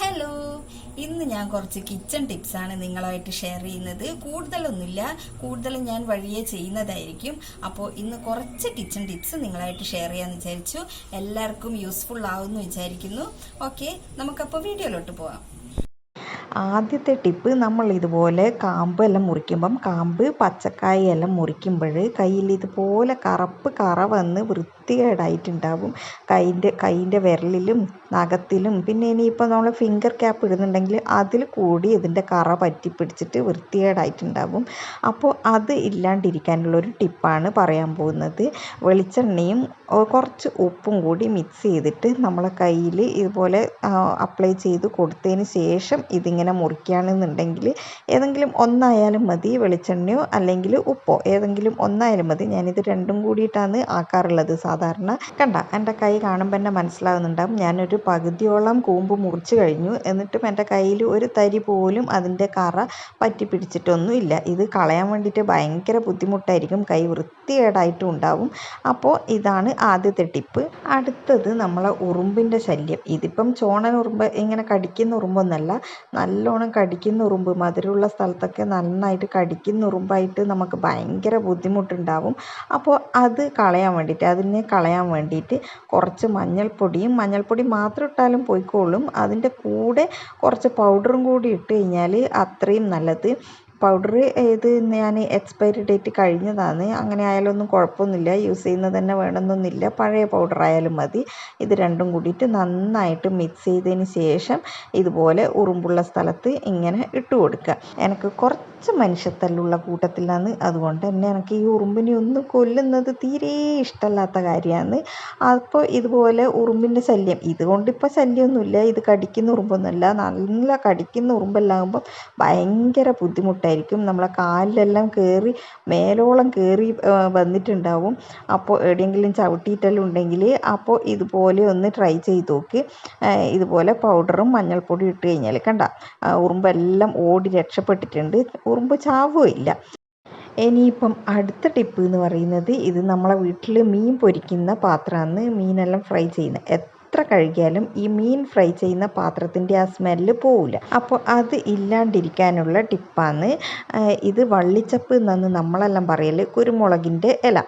Hello ഇന്ന് ഞാൻ കുറച്ച് കിച്ചൺ ടിപ്സാണ് നിങ്ങളായിട്ട് ഷെയർ ചെയ്യുന്നത്. കൂടുതലൊന്നുമില്ല. കൂടുതലും ഞാൻ വഴിയെ ചെയ്യുന്നതായിരിക്കും. അപ്പോൾ ഇന്ന് കുറച്ച് കിച്ചൺ ടിപ്സ് നിങ്ങളായിട്ട് ഷെയർ ചെയ്യാമെന്ന് വിചാരിച്ചു. എല്ലാവർക്കും യൂസ്ഫുൾ ആവുമെന്ന് വിചാരിക്കുന്നു. ഓക്കെ നമുക്കപ്പോൾ വീഡിയോയിലോട്ട് പോവാം. ആദ്യത്തെ ടിപ്പ് നമ്മൾ ഇതുപോലെ കാമ്പ് എല്ലാം മുറിക്കുമ്പം കാമ്പ് പച്ചക്കായ എല്ലാം മുറിക്കുമ്പോൾ കയ്യിൽ ഇതുപോലെ കറുപ്പ് കറ വന്ന് വൃത്തികേടായിട്ടുണ്ടാവും. കൈന്റെ കൈന്റെ വിരലിലും നഖത്തിലും പിന്നെ ഇനിയിപ്പോൾ നമ്മൾ ഫിംഗർ ക്യാപ്പ് ഇടുന്നുണ്ടെങ്കിൽ അതിൽ കൂടി ഇതിന്റെ കറ പറ്റി പിടിച്ചിട്ട് വൃത്തികേടായിട്ടുണ്ടാവും. അപ്പോൾ അത് ഇല്ലാണ്ടിരിക്കാനുള്ള ഒരു ടിപ്പാണ് പറയാൻ പോകുന്നത്. വെളിച്ചെണ്ണയും കുറച്ച് ഉപ്പും കൂടി മിക്സ് ചെയ്തിട്ട് നമ്മളെ കയ്യിൽ ഇതുപോലെ അപ്ലൈ ചെയ്ത് കൊടുത്തതിന് ശേഷം ഇതിങ്ങനെ മുറിക്കുകയാണെന്നുണ്ടെങ്കിൽ ഏതെങ്കിലും ഒന്നായാലും മതി വെളിച്ചെണ്ണയോ അല്ലെങ്കിൽ ഉപ്പോ. ഏതെങ്കിലും ഒന്നായാലും മതി. ഞാനിത് രണ്ടും കൂടിയിട്ടാണ് ആക്കാറുള്ളത് സാധാരണ. കണ്ട എന്റെ കൈ കാണുമ്പോൾ തന്നെ മനസ്സിലാവുന്നുണ്ടാവും. ഞാനൊരു പകുതിയോളം കൂമ്പ് മുറിച്ച് കഴിഞ്ഞു. എന്നിട്ടും എന്റെ കയ്യിൽ ഒരു തരി പോലും അതിന്റെ കറ പറ്റി പിടിച്ചിട്ടൊന്നുമില്ല ഇത് കളയാൻ വേണ്ടിയിട്ട് ഭയങ്കര ബുദ്ധിമുട്ടായിരിക്കും. കൈ വൃത്തികേടായിട്ടും ഉണ്ടാവും. അപ്പോൾ ഇതാണ് ആദ്യത്തെ ടിപ്പ്. അടുത്തത് നമ്മളെ ഉറുമ്പിന്റെ ശല്യം. ഇതിപ്പം ചോണൻ ഉറുമ്പ് ഇങ്ങനെ കടിക്കുന്ന ഉറുമ്പൊന്നല്ല. നല്ലോണം കടിക്കുന്നുറുമ്പ് മധുരമുള്ള സ്ഥലത്തൊക്കെ നന്നായിട്ട് കടിക്കുന്നുറുമ്പായിട്ട് നമുക്ക് ഭയങ്കര ബുദ്ധിമുട്ടുണ്ടാവും. അപ്പോൾ അത് കളയാൻ വേണ്ടിയിട്ട് അതിനെ കളയാൻ വേണ്ടിയിട്ട് കുറച്ച് മഞ്ഞൾപ്പൊടിയും മഞ്ഞൾപ്പൊടി മാത്രം ഇട്ടാലും പോയിക്കോളും. അതിന്റെ കൂടെ കുറച്ച് പൗഡറും കൂടി ഇട്ട് കഴിഞ്ഞാൽ അത്രയും നല്ലത്. പൗഡർ ഏത് ഞാൻ എക്സ്പയറി ഡേറ്റ് കഴിഞ്ഞതാണ്. അങ്ങനെ ആയാലൊന്നും കുഴപ്പമൊന്നുമില്ല. യൂസ് ചെയ്യുന്നത് തന്നെ വേണമെന്നൊന്നുമില്ല. പഴയ പൗഡർ ആയാലും മതി. ഇത് രണ്ടും കൂടിയിട്ട് നന്നായിട്ട് മിക്സ് ചെയ്തതിന് ശേഷം ഇതുപോലെ ഉറുമ്പുള്ള സ്ഥലത്ത് ഇങ്ങനെ ഇട്ട് കൊടുക്കുക. എനിക്ക് കുറച്ച് മനുഷ്യത്തല്ലുള്ള കൂട്ടത്തിലാണ് അതുകൊണ്ട് തന്നെ എനിക്ക് ഈ ഉറുമ്പിനെ ഒന്ന് കൊല്ലുന്നത് തീരെ ഇഷ്ടമല്ലാത്ത കാര്യമാണ്. അപ്പോൾ ഇതുപോലെ ഉറുമ്പിന്റെ ശല്യം. ഇതുകൊണ്ടിപ്പോൾ ശല്യമൊന്നുമില്ല. ഇത് കടിക്കുന്ന ഉറുമ്പൊന്നുമല്ല. നല്ല കടിക്കുന്ന ഉറുമ്പെല്ലാകുമ്പോൾ ഭയങ്കര ബുദ്ധിമുട്ടായിരിക്കും. നമ്മളെ കാലിലെല്ലാം കയറി മേലോളം കയറി വന്നിട്ടുണ്ടാവും. അപ്പോൾ എവിടെയെങ്കിലും ചവിട്ടിയിട്ടെല്ലാം ഉണ്ടെങ്കിൽ അപ്പോൾ ഇതുപോലെ ഒന്ന് ട്രൈ ചെയ്ത് നോക്ക്. ഇതുപോലെ പൗഡറും മഞ്ഞൾപ്പൊടി ഇട്ട് കഴിഞ്ഞാൽ കണ്ട ഉറുമ്പെല്ലാം ഓടി രക്ഷപ്പെട്ടിട്ടുണ്ട്. ഉറുമ്പ് ചാവുമില്ല ഇനിയിപ്പം അടുത്ത ടിപ്പ് എന്ന് പറയുന്നത് ഇത് നമ്മളെ വീട്ടിൽ മീൻ പൊരിക്കുന്ന പാത്രമാണ് മീനെല്ലാം ഫ്രൈ ചെയ്യുന്നത് എത്ര കഴുകിയാലും ഈ മീൻ ഫ്രൈ ചെയ്യുന്ന പാത്രത്തിന്റെ ആ സ്മെല്ല് പോവില്ല. അപ്പോൾ അത് ഇല്ലാണ്ടിരിക്കാനുള്ള ടിപ്പാണ് ഇത് വള്ളിച്ചപ്പ് എന്നാണ് നമ്മളെല്ലാം പറയൽ കുരുമുളകിന്റെ ഇല.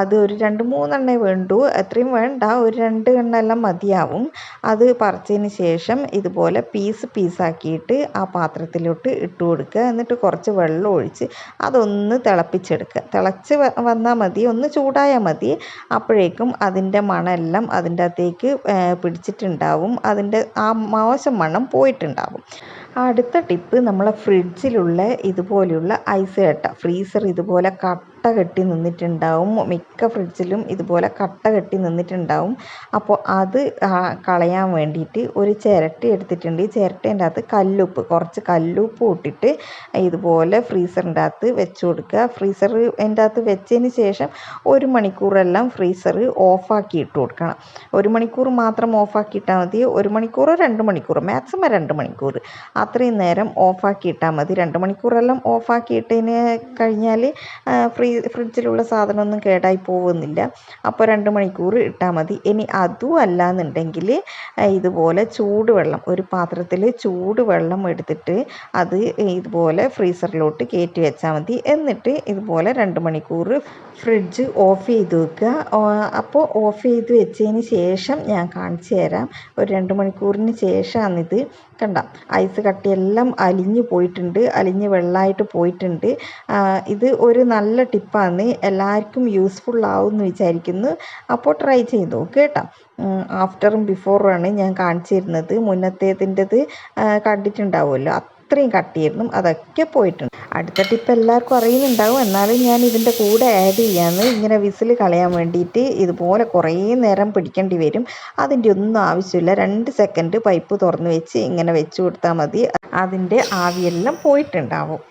അത് ഒരു രണ്ട് മൂന്നെണ്ണേ വേണ്ടൂ അത്രയും വേണ്ട ഒരു രണ്ട് എണ്ണെല്ലാം മതിയാവും. അത് പറിച്ചതിന് ശേഷം ഇതുപോലെ പീസ് പീസാക്കിയിട്ട് ആ പാത്രത്തിലോട്ട് ഇട്ട് കൊടുക്കുക. എന്നിട്ട് കുറച്ച് വെള്ളം ഒഴിച്ച് അതൊന്ന് തിളപ്പിച്ചെടുക്കുക. തിളച്ച് വന്നാൽ മതി ഒന്ന് ചൂടായാൽ മതി. അപ്പോഴേക്കും അതിന്റെ മണമെല്ലാം അതിന്റെ അകത്തേക്ക് പിടിച്ചിട്ടുണ്ടാവും. അതിന്റെ ആ മോശം മണം പോയിട്ടുണ്ടാവും. അടുത്ത ടിപ്പ് നമ്മളെ ഫ്രിഡ്ജിലുള്ള ഇതുപോലെയുള്ള ഐസ് കട്ട. ഫ്രീസർ ഇതുപോലെ കട്ട കെട്ടി നിന്നിട്ടുണ്ടാവും. മിക്ക ഫ്രിഡ്ജിലും ഇതുപോലെ കട്ട കെട്ടി നിന്നിട്ടുണ്ടാവും. അപ്പോൾ അത് കളയാൻ വേണ്ടിയിട്ട് ഒരു ചിരട്ട എടുത്തിട്ടുണ്ട്. ഈ ചിരട്ടേന്റെ അകത്ത് കല്ലുപ്പ് കുറച്ച് കല്ലുപ്പ് ഇട്ടിട്ട് ഇതുപോലെ ഫ്രീസറിന്റെ അകത്ത് വെച്ച് കൊടുക്കുക. ഫ്രീസർ അതിന്റെ അകത്ത് വെച്ചതിന് ശേഷം ഒരു മണിക്കൂറെല്ലാം ഫ്രീസർ ഓഫാക്കി ഇട്ട് കൊടുക്കണം. ഒരു മണിക്കൂർ മാത്രം ഓഫാക്കി ഇട്ടാൽ മതി. ഒരു മണിക്കൂറോ രണ്ട് മണിക്കൂറോ മാക്സിമം രണ്ട് മണിക്കൂർ. അത്രയും നേരം ഓഫാക്കി ഇട്ടാൽ മതി. രണ്ട് മണിക്കൂറെല്ലാം ഓഫാക്കി ഇട്ടതിന് കഴിഞ്ഞാൽ ഫ്രീ ഫ്രിഡ്ജിലുള്ള സാധനമൊന്നും കേടായി പോകുന്നില്ല അപ്പോൾ രണ്ട് മണിക്കൂർ ഇട്ടാൽ മതി. ഇനി അതും അല്ല എന്നുണ്ടെങ്കിൽ ഇതുപോലെ ചൂടുവെള്ളം ഒരു പാത്രത്തിൽ ചൂടുവെള്ളം എടുത്തിട്ട് അത് ഇതുപോലെ ഫ്രീസറിലോട്ട് കയറ്റി വെച്ചാൽ മതി. എന്നിട്ട് ഇതുപോലെ രണ്ട് മണിക്കൂർ ഫ്രിഡ്ജ് ഓഫ് ചെയ്ത് വെക്കുക. അപ്പോൾ ഓഫ് ചെയ്ത് വെച്ചതിന് ശേഷം ഞാൻ കാണിച്ചു തരാം. ഒരു രണ്ട് മണിക്കൂറിന് ശേഷമാണിത് കണ്ട ഐസ് കട്ടിയെല്ലാം അലിഞ്ഞു പോയിട്ടുണ്ട് അലിഞ്ഞ് വെള്ളമായിട്ട് പോയിട്ടുണ്ട്. ഇത് ഒരു നല്ല ടിപ്പാണ് എല്ലാവർക്കും യൂസ്ഫുൾ ആവുമെന്ന് വിചാരിക്കുന്നു. അപ്പോൾ ട്രൈ ചെയ്ത് നോക്ക് കേട്ടോ ആഫ്റ്ററും ബിഫോറും ആണ് ഞാൻ കാണിച്ചിരുന്നത് മുന്നത്തേതിന്റെത് കണ്ടിട്ടുണ്ടാവുമല്ലോ. അത്രയും കട്ടിയിരുന്നു അതൊക്കെ പോയിട്ടുണ്ട്. അടുത്ത ടിപ്പ് എല്ലാവർക്കും അറിയുന്നുണ്ടാവും. എന്നാലും ഞാൻ ഇതിന്റെ കൂടെ ആഡ് ചെയ്യാമെന്ന് ഇങ്ങനെ വിസിൽ കളയാൻ വേണ്ടിയിട്ട് ഇതുപോലെ കുറേ നേരം പിടിക്കേണ്ടി വരും. അതിന്റെ ഒന്നും ആവശ്യമില്ല. രണ്ട് സെക്കൻഡ് പൈപ്പ് തുറന്ന് വെച്ച് ഇങ്ങനെ വെച്ച് കൊടുത്താൽ മതി. അതിന്റെ ആവിയെല്ലാം പോയിട്ടുണ്ടാവും.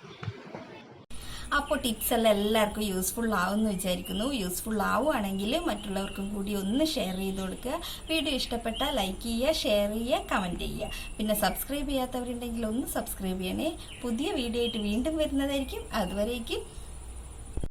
അപ്പോൾ ടിപ്സ് എല്ലാം എല്ലാവർക്കും യൂസ്ഫുൾ ആവുമെന്ന് വിചാരിക്കുന്നു. യൂസ്ഫുൾ ആവുകയാണെങ്കിൽ മറ്റുള്ളവർക്കും കൂടി ഒന്ന് ഷെയർ ചെയ്ത് കൊടുക്കുക. വീഡിയോ ഇഷ്ടപ്പെട്ടാൽ ലൈക്ക് ചെയ്യുക ഷെയർ ചെയ്യുക കമന്റ് ചെയ്യുക. പിന്നെ സബ്സ്ക്രൈബ് ചെയ്യാത്തവരുണ്ടെങ്കിൽ ഒന്ന് സബ്സ്ക്രൈബ് ചെയ്യണേ. പുതിയ വീഡിയോ ആയിട്ട് വീണ്ടും വരുന്നതായിരിക്കും. അതുവരേക്കും